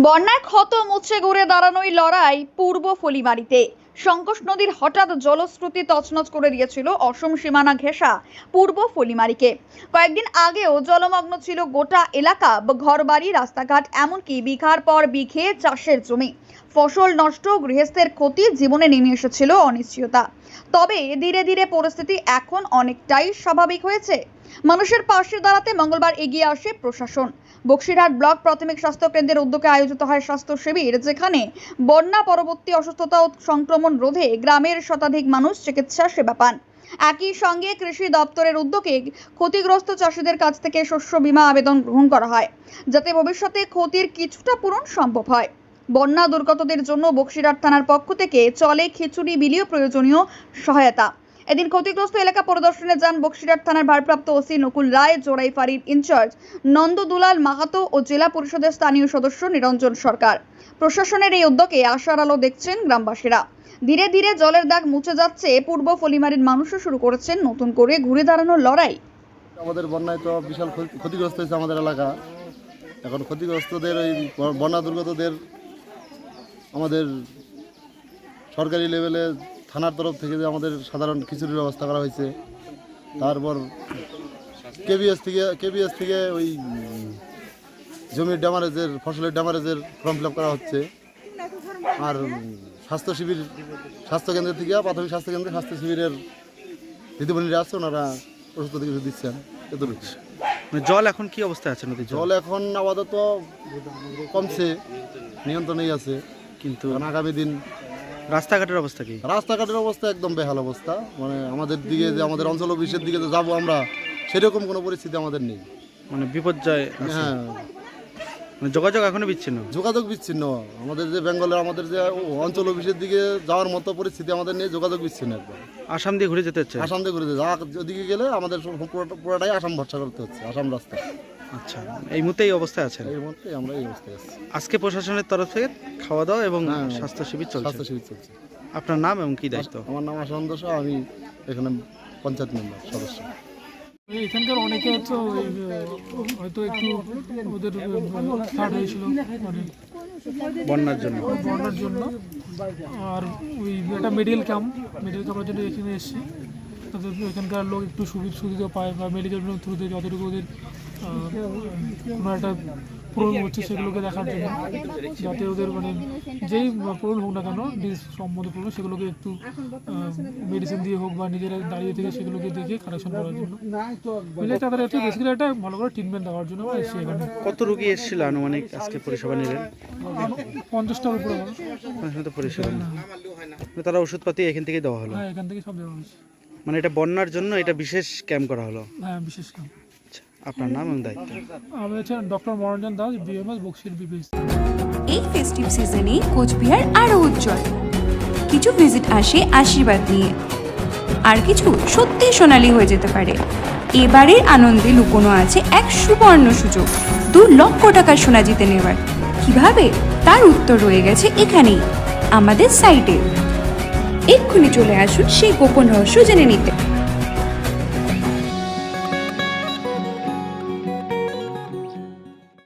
বন্যায় ক্ষত মুছে ঘুরে দাঁড়ানোই লড়াই পূর্ব ফলিমারিতে। সংকোষ নদীর হঠাৎ জলস্রোতি তছনছ করে দিয়েছিল অসম সীমানা ঘেঁষা পূর্ব ফলিমারিকে। কয়েকদিন আগেও জলমগ্ন ছিল গোটা এলাকা, ঘরবাড়ি, রাস্তাঘাট, এমনকি বিঘার পর বিঘে চাষের জমি। ফসল নষ্ট, গৃহস্থের ক্ষতি জীবনে নেমে এসেছিল অনিশ্চয়তা। তবে ধীরে ধীরে পরিস্থিতি এখন অনেকটাই স্বাভাবিক হয়েছে। মানুষের পাশে দাঁড়াতে মঙ্গলবার এগিয়ে আসে প্রশাসন। বক্সিরহাট ব্লক প্রাথমিক স্বাস্থ্য কেন্দ্রের উদ্যোগে আয়োজিত হয় স্বাস্থ্য শিবির, যেখানে বন্যা, পরবর্তী অসুস্থতা ও সংক্রমণ রোধে গ্রামের শতাধিক মানুষ চিকিৎসা সেবা পান। একই সঙ্গে কৃষি দপ্তরের উদ্যোগে ক্ষতিগ্রস্ত চাষিদের কাছ থেকে শস্য বীমা আবেদন গ্রহণ করা হয়, যাতে ভবিষ্যতে ক্ষতির কিছুটা পূরণ সম্ভব হয়। বন্যা দুর্গতদের জন্য বক্সিরহাট থানার পক্ষ থেকে চলে খিচুড়ি বিলিও প্রয়োজনীয় সহায়তা। এদিন ক্ষতিগ্রস্ত এলাকা পরিদর্শনে যান বক্সিরহাট থানার ভারপ্রাপ্ত ওসি নকুল রায় জোড়াই ফাঁড়ির ইনচার্জ নন্দদুলাল মাহাতো ও জেলা পরিষদের স্থানীয় সদস্য নিরঞ্জন সরকার। প্রশাসনের এই উদ্যোগে আশার আলো দেখছেন গ্রামবাসীরা। ধীরে ধীরে জলের দাগ মুছে যাচ্ছে, পূর্ব ফলিমারির মানুষও শুরু করেছেন নতুন করে ঘুরে দাঁড়ানোর লড়াই। আমাদের বন্যায় তো বিশাল ক্ষতিগ্রস্ত হয়েছে আমাদের এলাকা। এখন ক্ষতিগ্রস্তদের ওই বন্যা দুর্গতদের আমাদের সরকারি লেভেলে থানার তরফ থেকে যে আমাদের সাধারণ খিচুড়ির ব্যবস্থা করা হয়েছে তারপর কেবিএস থেকে কেবিএস থেকে ওই জমির ড্যামারেজের ফসলের ড্যামারেজের ফর্ম ফিল করা হচ্ছে। আর স্বাস্থ্য শিবির স্বাস্থ্যকেন্দ্র থেকে প্রাথমিক স্বাস্থ্যকেন্দ্রে স্বাস্থ্য শিবিরের দিদিমণিরা আছে ওনারা ওষুধ থেকে ওষুধ দিচ্ছেন এতটুকু মানে জল এখন কি অবস্থায় আছে নদী জল? জল এখন আপাতত কমছে নিয়ন্ত্রণেই আছে। কিন্তু আগামী দিন রাস্তাঘাটের অবস্থা কি? রাস্তাঘাটের অবস্থা একদম বেহাল অবস্থা। মানে আমাদের দিকে যে আমাদের অঞ্চল অফিসের দিকে যে যাব আমরা সেরকম কোনো পরিস্থিতি আমাদের নেই। মানে বিপর্যয় হ্যাঁ। মানে যোগাযোগ এখনও বিচ্ছিন্ন? যোগাযোগ বিচ্ছিন্ন। আমাদের যে বেঙ্গলের আমাদের যে অঞ্চল অফিসের দিকে যাওয়ার মতো পরিস্থিতি আমাদের নেই যোগাযোগ বিচ্ছিন্ন একদম। আসাম দিয়ে ঘুরে যেতে হচ্ছে? আসাম দিয়ে ঘুরে যা ওদিকে গেলে আমাদের পুরোটাই আসাম ভরসা করতে হচ্ছে আসাম রাস্তা। আচ্ছা এই মুহূর্তে এই অবস্থায় আছেন? এই মুহূর্তে আমরা এই অবস্থায় আছি। আজকে প্রশাসনের তরফ থেকে খাওয়া দাওয়া এবং। স্বাস্থ্য শিবির চলছে। স্বাস্থ্য শিবির চলছে। আপনার নাম এবং কি দায়িত্ব? আমার নাম আসানন্দ শাহ আমি এখানে পঞ্চায়েত মেম্বার সদস্য। এখানকার অনেকে হচ্ছে হয়তো একটু ওদের থার্ড হয়েছিল। বন্যার জন্য। বন্যার জন্য। আর ওই একটা মেডিকেল ক্যাম্প মেডিকেল ক্যাম্পের জন্য এখানে এসেছি। তাদের এখানকার লোক একটু সুবিধা সুবিধা পায় বা মেডিকেল থ্রুতে যতটুকু ওদের কোনো একটা পূরণ হচ্ছে সেগুলোকে দেখার জন্য। যাতে ওদের মানে যেই পূরণ হোক না কেন ডিস সম্বন্ধে পূরণ সেগুলোকে একটু মেডিসিন দিয়ে হোক বা নিজেরা দাঁড়িয়ে থেকে সেগুলোকে দেখে কারেকশন করার জন্য। মিলে তাদের একটা বেসিক্যালি একটা ভালো করে ট্রিটমেন্ট দেওয়ার জন্য আমরা এসেছি এখানে। কত রুগী এসেছিল আনুমানিক আজকে পরিষেবা নিলেন? পঞ্চাশটার উপরে তো পরিষেবা। মানে তারা ওষুধপাতি এখান থেকে দেওয়া হলো? হ্যাঁ এখান থেকে সব দেওয়া হয়েছে। মানে এটা বন্যার জন্য এটা বিশেষ ক্যাম্প করা হলো? হ্যাঁ বিশেষ আচ্ছা, আপনার নাম এবং দায়িত্ব? আমি হচ্ছে ডক্টর মনোরঞ্জন দাস বিএমএস বক্সির বিপিএস এই ফেস্টিভ সিজনে কোচবিহার আরও উজ্জ্বল। কিছু ভিজিট আসে আশীর্বাদ নিয়ে। আর কিছু সত্যি সোনালি হয়ে যেতে পারে। এবারের আনন্দে লুকোনো আছে এক সুবর্ণ সুযোগ। দু লক্ষ টাকার সোনা জিতে নেওয়ার। কীভাবে? তার উত্তর রয়ে গেছে এখানেই। আমাদের সাইটে এক্ষুনি চলে আসুন সেই গোপন রহস্য জেনে নিতে।